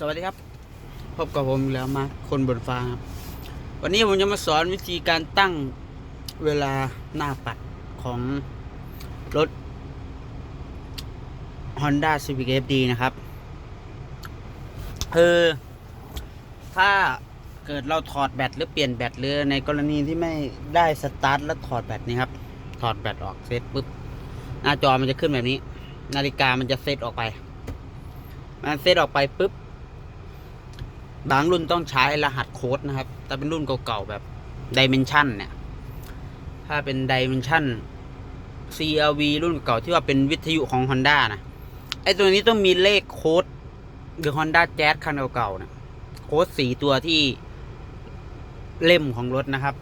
สวัสดีครับ พบกับผมอีกแล้วมาคนบนฟ้าครับ วันนี้ผมจะมาสอนวิธีการตั้งเวลาหน้าปัดของรถ Honda Civic FD นะครับ คือถ้าเกิดเราถอดแบตหรือเปลี่ยนแบตหรือในกรณีที่ไม่ได้สตาร์ทแล้วถอดแบตนี่ครับ ถอดแบตออกเซตปุ๊บ หน้าจอมันจะขึ้นแบบนี้ นาฬิกามันจะเซตออกไป มันเซตออกไปปุ๊บ บางรุ่นต้องใช้รหัสโค้ดนะครับ แต่เป็นรุ่นเก่าๆแบบดิเมนชันเนี่ย ถ้าเป็นดิเมนชัน CRV รุ่นเก่าที่ว่าเป็นวิทยุของ Honda นะ ไอตัวนี้ต้องมีเลขโค้ดหรือ Honda Jazz คันเก่าๆนะโค้ดสีตัวที่เล่มของรถนะครับ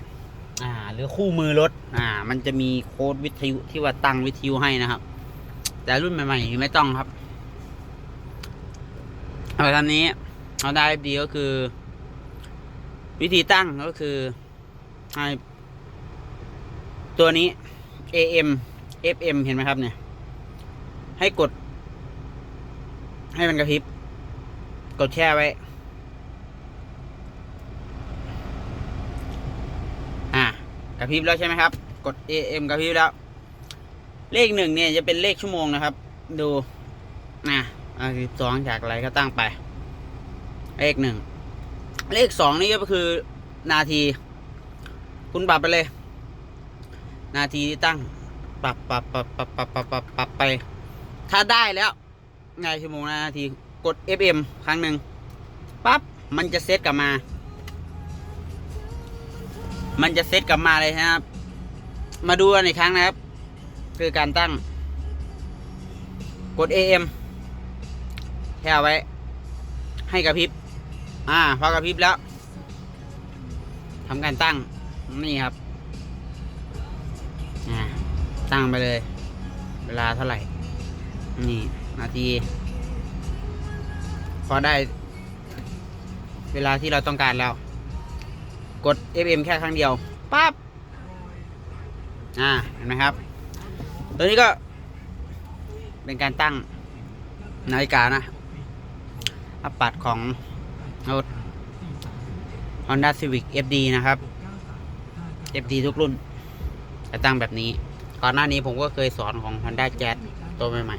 อ่า หรือคู่มือรถ อ่า มันจะมีโค้ดวิทยุที่ว่าตั้งวิทยุให้นะครับ แต่รุ่นใหม่ๆไม่ต้องครับเอาตอนนี้ เอาได้ดีก็คือ วิธีตั้งก็คือให้ตัวนี้ AM FM เห็นไหมครับเนี่ย ให้กด ให้มันกระพริบ กดแช่ไว้ อะกระพริบแล้วใช่ไหมครับ กด AM กระพริบแล้ว เลขหนึ่งเนี่ยจะเป็นเลขชั่วโมงนะครับ ดูนะอ่าสิบสองจากอะไรก็ตั้งไป เลขหนึ่งเลขสองนี่ก็คือนาที คุณปรับไปเลย นาทีที่ตั้ง ปรับปรับปรับปรับปรับปรับปรับปรับไป ถ้าได้แล้วไงชั่วโมงนาทีกด FM ครั้งหนึ่งปั๊บมันจะเซตกลับมา มันจะเซตกลับมาเลยนะครับ มาดูกันอีกครั้งนะครับ คือการตั้ง กด AM แค่ไว้ ให้กระพริบ อ่าพอกระพริบแล้วทำการตั้งนี่ครับอ่ตั้งไปเลย เวลาเท่าไหร่ นี่ นาที พอได้ เวลาที่เราต้องการแล้ว กด FM แค่ครั้งเดียวปั๊บอ่าเห็นไหมครับ ตัวนี้ก็ เป็นการตั้งนาฬิกานะอัปปัดของ รถ Honda Civic FD นะครับ FD ทุกรุ่นจะตั้งแบบนี้ ก่อนหน้านี้ผมก็เคยสอนของ Honda Jazz ตัวใหม่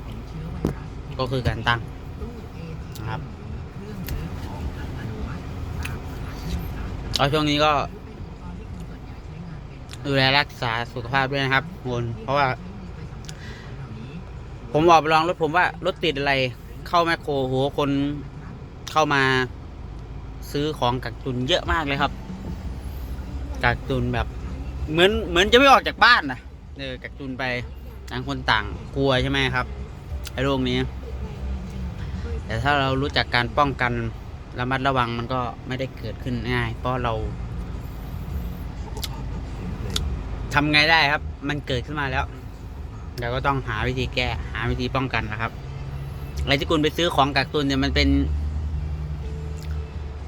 ๆ ก็คือการตั้งนะครับแล้วช่วงนี้ก็ ดูแลรักษาสุขภาพด้วยนะครับคนเพราะว่า ผมบอกไปลองรถผมว่ารถติดอะไร เข้าแมคโครโหคนเข้ามา ซื้อของกักตุนเยอะมากเลยครับ กักตุนแบบ เหมือนเหมือนจะไม่ออกจากบ้านนะเออกักตุนไปต่างคนต่างกลัวใช่ไหมครับไอ้โรคนี้ แต่ถ้าเรารู้จักการป้องกันระมัดระวังมันก็ไม่ได้เกิดขึ้นง่าย เพราะเราทำไงได้ครับ มันเกิดขึ้นมาแล้วเราก็ต้องหาวิธีแก้ หาวิธีป้องกันนะครับอะไรที่คุณไปซื้อของกักตุนเนี่ยมันเป็น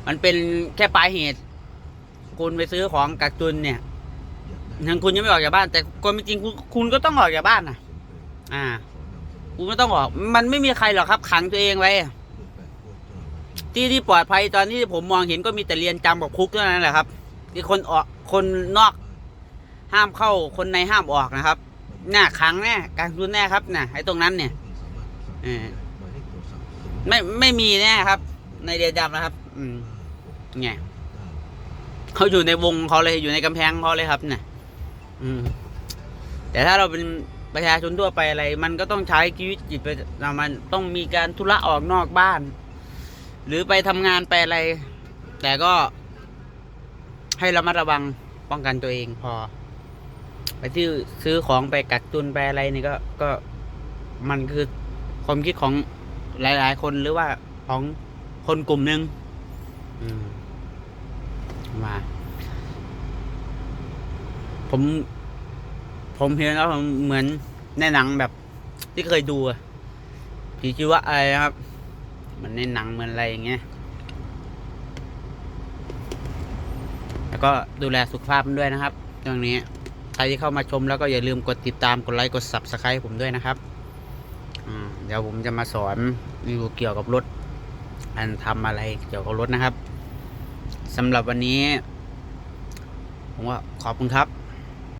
มันเป็นแค่ปลายเหตุ คุณไปซื้อของกักตุนเนี่ยทางคุณยังไม่ออกจากบ้าน แต่ความจริงคุณคุณก็ต้องออกจากบ้านนะอ่า คุณไม่ต้องออก มันไม่มีใครหรอกครับ ขังตัวเองไว้ ที่ที่ปลอดภัยตอนนี้ผมมองเห็นก็มีแต่เรียนจำกับคุกเท่านั้นแหละครับที่คนออกคนนอกห้ามเข้าคนในห้ามออกนะครับหน้าขังแน่การรุนแน่ครับน่ะไอ้ตรงนั้นเนี่ยเออไม่ไม่มีแน่ครับ ในเรือนจำนะครับ อืม ไงเขาอยู่ในวงเขาเลยอยู่ในกำแพงเขาเลยครับ เนี่ย อืม แต่ถ้าเราเป็นประชาชนทั่วไปอะไร มันก็ต้องใช้ชีวิตจิตไปมันต้องมีการธุระออกนอกบ้าน หรือไปทำงานไปอะไร แต่ก็ให้ระมัดระวังป้องกันตัวเองพอ ไปที่ซื้อของไปกักตุนไปอะไรนี่ก็ก็มันคือความคิดของหลาย ๆ คนหรือว่าของคนกลุ่มหนึ่งอืม มา ผม ผมเห็นแล้วผมเหมือนในหนังแบบที่เคยดูผีชีวะอะไรครับเหมือนในหนังเหมือนอะไรอย่างเงี้ย แล้วก็ดูแลสุขภาพด้วยนะครับ ตรงนี้ใครที่เข้ามาชมแล้วก็อย่าลืมกดติดตามกดไลค์กด subscribe ผมด้วยนะครับเดี๋ยวผมจะมาสอนรีวิวเกี่ยวกับรถอันทำอะไรเกี่ยวกับรถนะครับ สำหรับวันนี้ ผมว่าขอบคุณครับ